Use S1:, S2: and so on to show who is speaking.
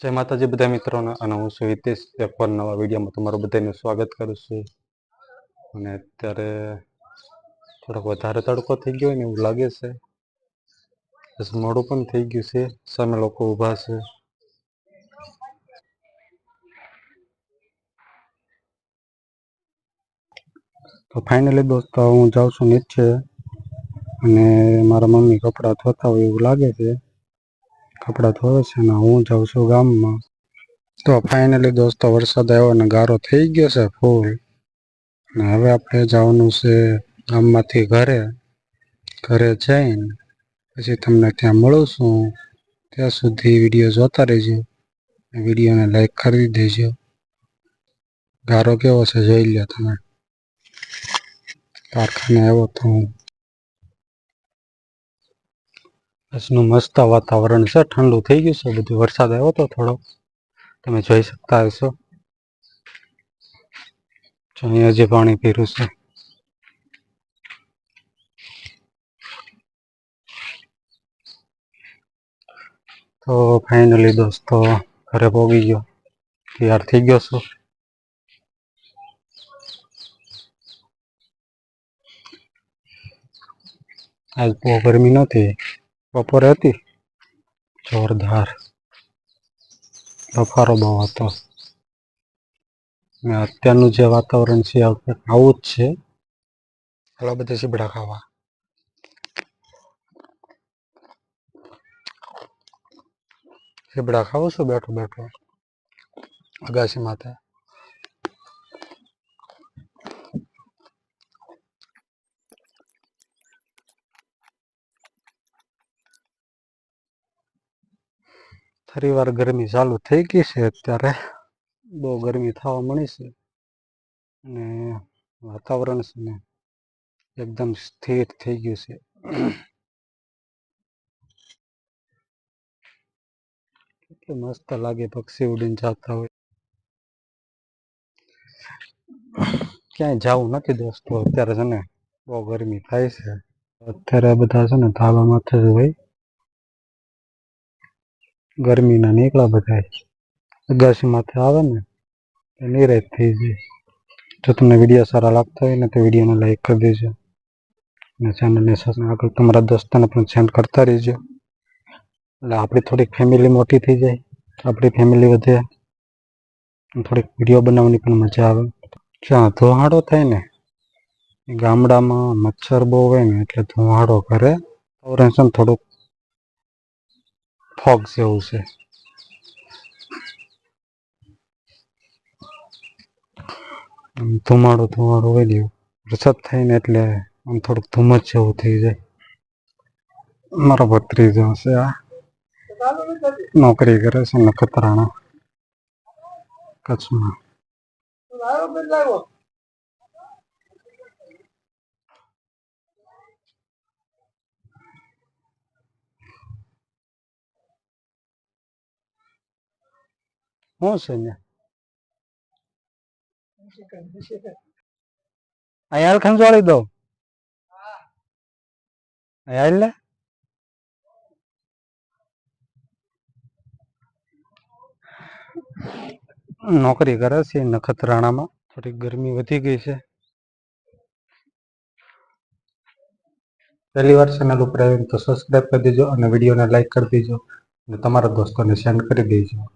S1: જય માતાજી બધા મિત્રોને અને હું છું હિતેશ, એક વાર નવા વિડીયોમાં તમારું બધાનું સ્વાગત કરું છું. અને અત્યારે થોડોક વધારે તડકો થઈ ગયો ને એવું લાગે છે. મોડું પણ થઈ ગયું છે. સામે લોકો ઊભા છે. તો ફાઇનલી દોસ્તો, હું જાઉં છું નીચે અને મારા મમ્મી કપડાં ધોતા હોય એવું લાગે છે. કપડાં ધોવે છે ને હું જાઉં છું ગામમાં. તો ફાઇનલી દોસ્તો વરસાદ આવ્યો અને ગારો થઈ ગયો છે ફૂલ અને હવે આપણે જવાનું છે ગામમાંથી ઘરે. ઘરે જઈને પછી તમને ત્યાં મળું છું. ત્યાં સુધી વીડિયો જોતા રહેજો. વિડીયોને લાઈક કરી દેજો. ગારો કેવો છે જોઈ લો તમે. કારખાને આવ્યો તો હું આજનું મસ્ત વાતાવરણ છે, ઠંડુ થઈ ગયું છે, બધું વરસાદ આવ્યો તો થોડો. તમે જોઈ શકતા હશો. અહીંયા હજી પાણી પીરું છે. તો ફાઇનલી દોસ્તો, ઘરે પહોંચી ગયો. તૈયાર થઈ ગયો છું. આજ બહુ ગરમી નહોતી. બપોરે હતી? જોરદાર. બફારો બહુ હતો. ને અત્યારનું જે વાતાવરણ છે, આવું જ છે. હલો, બધા સીબડા ખાવા. સીબડા ખાવું છું? બેઠો બેઠો. અગાસી માથે. ફરી વાર ગરમી ચાલુ થઈ ગઈ છે અત્યારે. બહુ ગરમી થવા મળી છે. અને વાતાવરણ છે ને એકદમ સ્થિર થઈ ગયું છે. કેટલું મસ્ત લાગે પક્ષી ઉડીને જતા હોય. ક્યાંય જવું નથી દોસ્તો, અત્યારે છે ને બહુ ગરમી થાય છે. અત્યારે બધા છે ને ધાબા માથે હોય. ગરમીના નીકળા બધા અગાસી માથે આવે ને, તો નિરાશ થઈ જાય. જો તમને વીડિયો સારા લાગતા હોય ને, તો વિડીયોને લાઈક કરી દેજો. અને ચેનલને આગળ તમારા દોસ્તોને પણ સેન્ડ કરતા રહેજો. એટલે આપણી થોડીક ફેમિલી મોટી થઈ જાય, આપણી ફેમિલી વધે. થોડીક વીડિયો બનાવવાની પણ મજા આવે. જ્યાં ધોહાડો થાય ને ગામડામાં મચ્છર બહુ હોય ને, એટલે ધોહાડો કરે ઓરેન્સન થોડુંક ફોગ જેવું છે. ધુમાડો ધુમાડો હોય ને વરસાદ થાય ને એટલે આમ થોડુંક ધુમ્મસ જેવું થઈ જાય. મારો ભત્રીજો છે આ. નોકરી કરે છે નખત્રાણા. કચ્છમાં. શું છે ને અહીંયા ખંજવાળી દો અહીંયા લે નોકરી કરે છે નખત્રાણામાં થોડીક ગરમી વધી ગઈ છે પહેલી વાર ચેનલ ઉપર આવીને તો સબસ્ક્રાઈબ કરી દેજો અને વિડીયોને લાઈક કરી દેજો અને તમારા દોસ્તોને સેન્ડ કરી દેજો